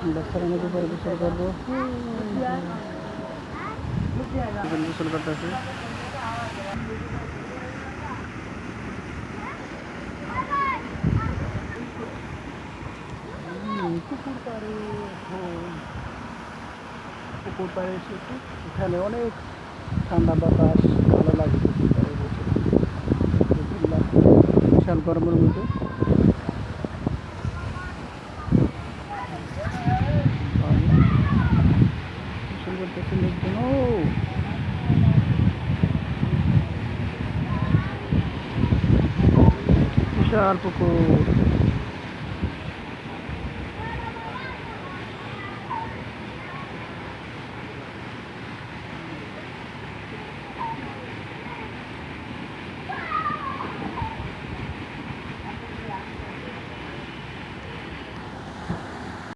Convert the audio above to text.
সারানো দুপুরে গোসল করব। গোসল করতেছি পুকুর পাড়ে এখন পুকুর পাড়ে এসেছি এখানে অনেক ঠান্ডা বাতাস ভালো লাগে পুকুর পাড়ে বসে। বিশাল গরমের মধ্যে গোসল করতেছি লোকজন ও বিশাল পুকুর